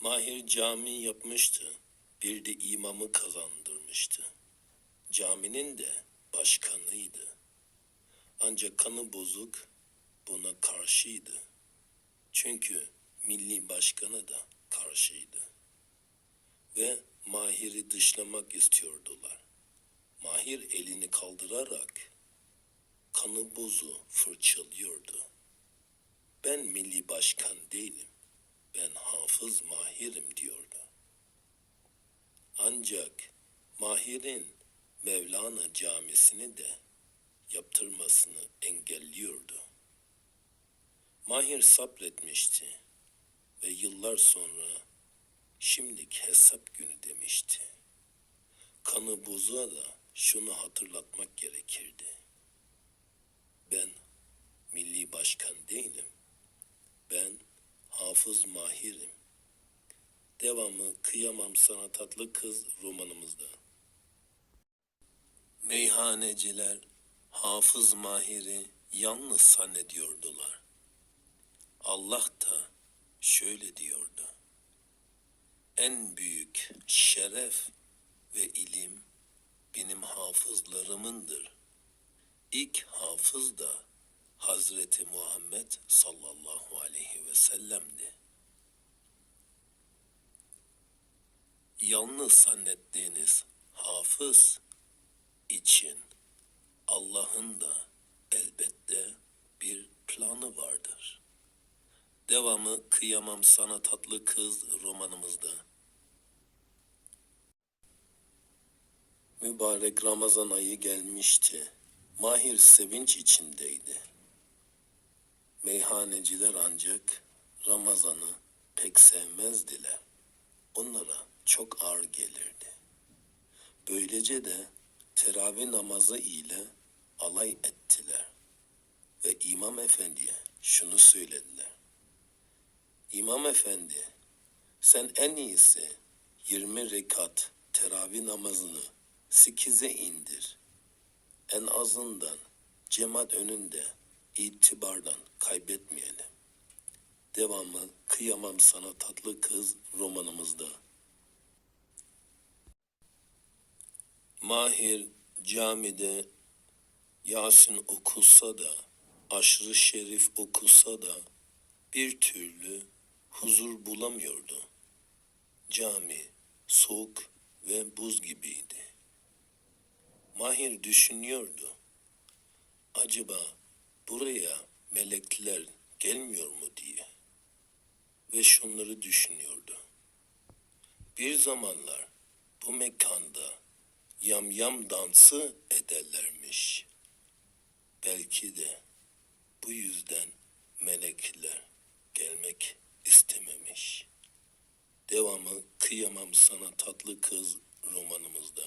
Mahir cami yapmıştı. Bir de imamı kazandırmıştı. Caminin de başkanıydı. Ancak kanı bozuk buna karşıydı. Çünkü milli başkanı da karşıydı. Ve Mahir'i dışlamak istiyordular. Mahir elini kaldırarak kanı bozu fırçalıyordu. Ben milli başkan değilim. Ben hafız mahirim diyordu. Ancak Mahir'in Mevlana camisini de yaptırmasını engelliyordu. Mahir sabretmişti ve yıllar sonra şimdilik hesap günü demişti. Kanı bozuğa da şunu hatırlatmak gerekirdi. Ben milli başkan değilim. Ben hafız mahirim. Devamı Kıyamam Sana Tatlı Kız romanımızda. Meyhaneciler hafız mahiri yalnız zannediyordular. Allah da şöyle diyordu. En büyük şeref ve ilim benim hafızlarımındır. İlk hafız da Hazreti Muhammed sallallahu aleyhi ve sellem'di. Yalnız zannettiğiniz hafız için Allah'ın da elbette bir planı vardır. Devamı Kıyamam Sana Tatlı Kız romanımızda. Mübarek Ramazan ayı gelmişti. Mahir sevinç içindeydi. Meyhaneciler ancak Ramazan'ı pek sevmezdiler. Onlara çok ağır gelirdi. Böylece de teravih namazı ile alay ettiler ve İmam Efendi'ye şunu söylediler. İmam Efendi, sen en iyisi 20 rekat teravih namazını 8'e indir. En azından cemaat önünde itibardan kaybetmeyelim. Devamı Kıyamam Sana Tatlı Kız romanımızda. Mahir camide Yasin okusa da, aşırı şerif okusa da bir türlü huzur bulamıyordu. Cami soğuk ve buz gibiydi. Mahir düşünüyordu. Acaba buraya melekler gelmiyor mu diye. Ve şunları düşünüyordu. Bir zamanlar bu mekanda yamyam dansı ederlermiş. Belki de bu yüzden melekler gelmek istememiş. Devamı Kıyamam Sana Tatlı Kız romanımızda.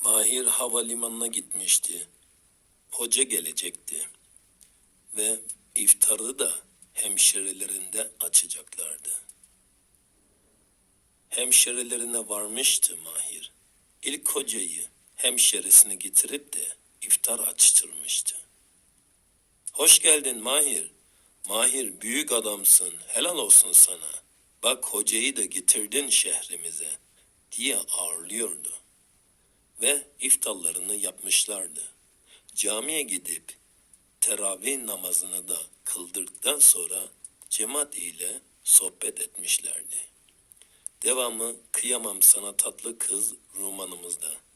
Mahir havalimanına gitmişti. Hoca gelecekti. Ve iftarı da hemşerilerinde açacaklardı. Hemşerilerine varmıştı Mahir. İlk hocayı hemşerisini getirip de iftar açtırmıştı. Hoş geldin Mahir. Mahir büyük adamsın. Helal olsun sana. Bak hocayı da getirdin şehrimize diye ağırlıyordu. Ve iftarlarını yapmışlardı. Camiye gidip teravih namazını da kıldıktan sonra cemaat ile sohbet etmişlerdi. Devamı Kıyamam Sana Tatlı Kız romanımızda.